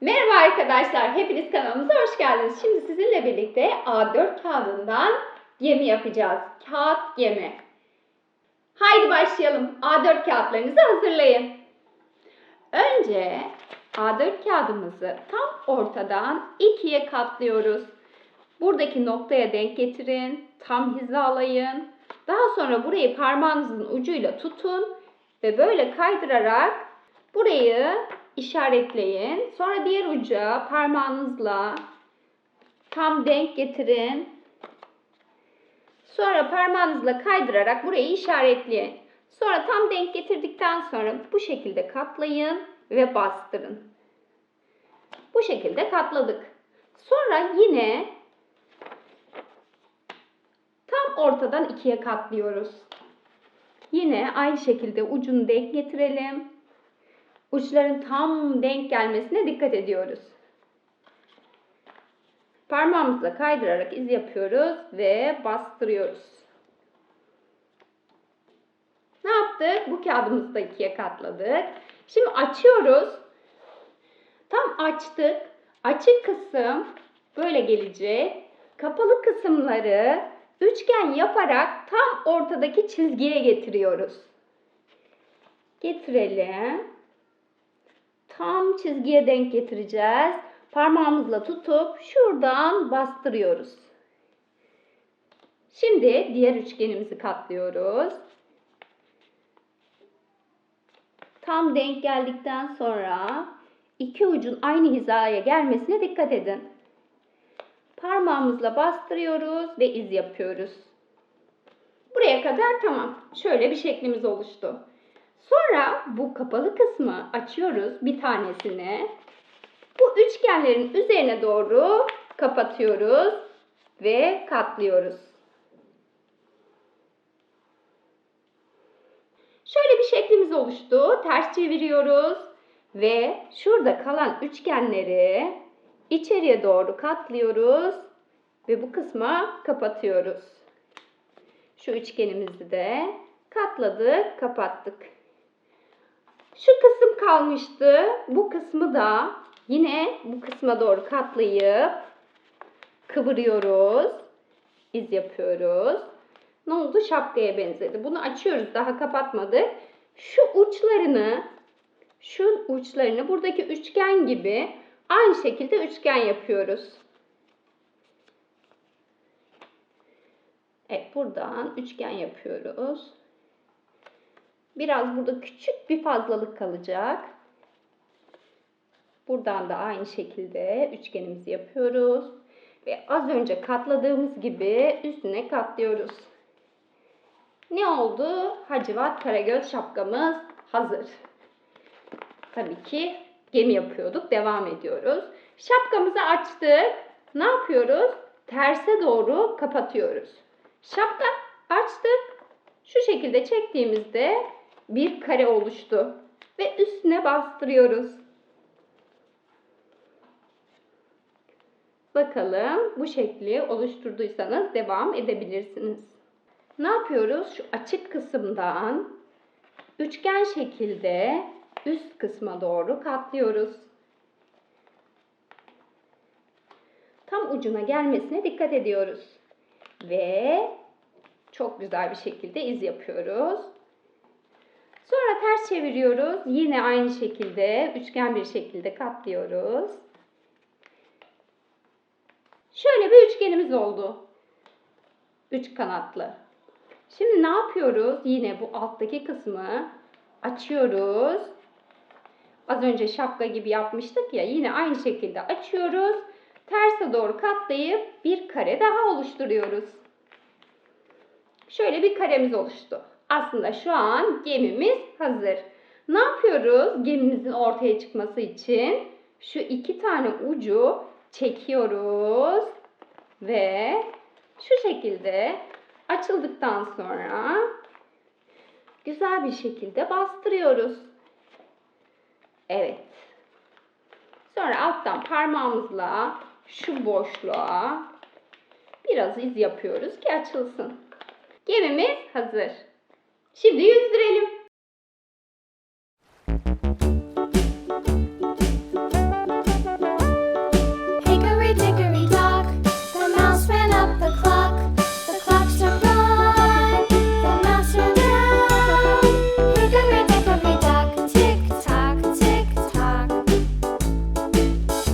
Merhaba arkadaşlar, hepiniz kanalımıza hoş geldiniz. Şimdi sizinle birlikte A4 kağıdından gemi yapacağız. Kağıt gemi. Haydi başlayalım. A4 kağıtlarınızı hazırlayın. Önce A4 kağıdımızı tam ortadan ikiye katlıyoruz. Buradaki noktaya denk getirin, tam hizalayın. Daha sonra burayı parmağınızın ucuyla tutun ve böyle kaydırarak burayı işaretleyin. Sonra diğer uca parmağınızla tam denk getirin. Sonra parmağınızla kaydırarak burayı işaretleyin. Sonra tam denk getirdikten sonra bu şekilde katlayın ve bastırın. Bu şekilde katladık. Sonra yine ortadan ikiye katlıyoruz. Yine aynı şekilde ucunu denk getirelim. Uçların tam denk gelmesine dikkat ediyoruz. Parmağımızla kaydırarak iz yapıyoruz ve bastırıyoruz. Ne yaptık? Bu kağıdımızı da ikiye katladık. Şimdi açıyoruz. Tam açtık. Açık kısım böyle gelecek. Kapalı kısımları üçgen yaparak tam ortadaki çizgiye getiriyoruz. Getirelim. Tam çizgiye denk getireceğiz. Parmağımızla tutup şuradan bastırıyoruz. Şimdi diğer üçgenimizi katlıyoruz. Tam denk geldikten sonra iki ucun aynı hizaya gelmesine dikkat edin. Parmağımızla bastırıyoruz ve iz yapıyoruz. Buraya kadar tamam. Şöyle bir şeklimiz oluştu. Sonra bu kapalı kısmı açıyoruz bir tanesini. Bu üçgenlerin üzerine doğru kapatıyoruz ve katlıyoruz. Şöyle bir şeklimiz oluştu. Ters çeviriyoruz ve şurada kalan üçgenleri içeriye doğru katlıyoruz ve bu kısma kapatıyoruz. Şu üçgenimizi de katladık, kapattık. Şu kısım kalmıştı. Bu kısmı da yine bu kısma doğru katlayıp kıvırıyoruz. İz yapıyoruz. Ne oldu? Şapkaya benzedi. Bunu açıyoruz. Daha kapatmadık. Şu uçlarını şu uçlarını buradaki üçgen gibi aynı şekilde üçgen yapıyoruz. Evet buradan üçgen yapıyoruz. Biraz burada küçük bir fazlalık kalacak. Buradan da aynı şekilde üçgenimizi yapıyoruz. Ve az önce katladığımız gibi üstüne katlıyoruz. Ne oldu? Hacivat Karagöz şapkamız hazır. Tabii ki gemi yapıyorduk. Devam ediyoruz. Şapkamızı açtık. Ne yapıyoruz? Terse doğru kapatıyoruz. Şapka açtık. Şu şekilde çektiğimizde bir kare oluştu. Ve üstüne bastırıyoruz. Bakalım bu şekli oluşturduysanız devam edebilirsiniz. Ne yapıyoruz? Şu açık kısımdan üçgen şekilde üst kısma doğru katlıyoruz. Tam ucuna gelmesine dikkat ediyoruz. Ve çok güzel bir şekilde iz yapıyoruz. Sonra ters çeviriyoruz. Yine aynı şekilde üçgen bir şekilde katlıyoruz. Şöyle bir üçgenimiz oldu. Üç kanatlı. Şimdi ne yapıyoruz? Yine bu alttaki kısmı açıyoruz. Az önce şapka gibi yapmıştık ya. Yine aynı şekilde açıyoruz. Terse doğru katlayıp bir kare daha oluşturuyoruz. Şöyle bir karemiz oluştu. Aslında şu an gemimiz hazır. Ne yapıyoruz gemimizin ortaya çıkması için? Şu iki tane ucu çekiyoruz ve şu şekilde açıldıktan sonra güzel bir şekilde bastırıyoruz. Evet. Sonra alttan parmağımızla şu boşluğa Biraz iz yapıyoruz ki açılsın. Gemimiz hazır. Şimdi yüzdürelim.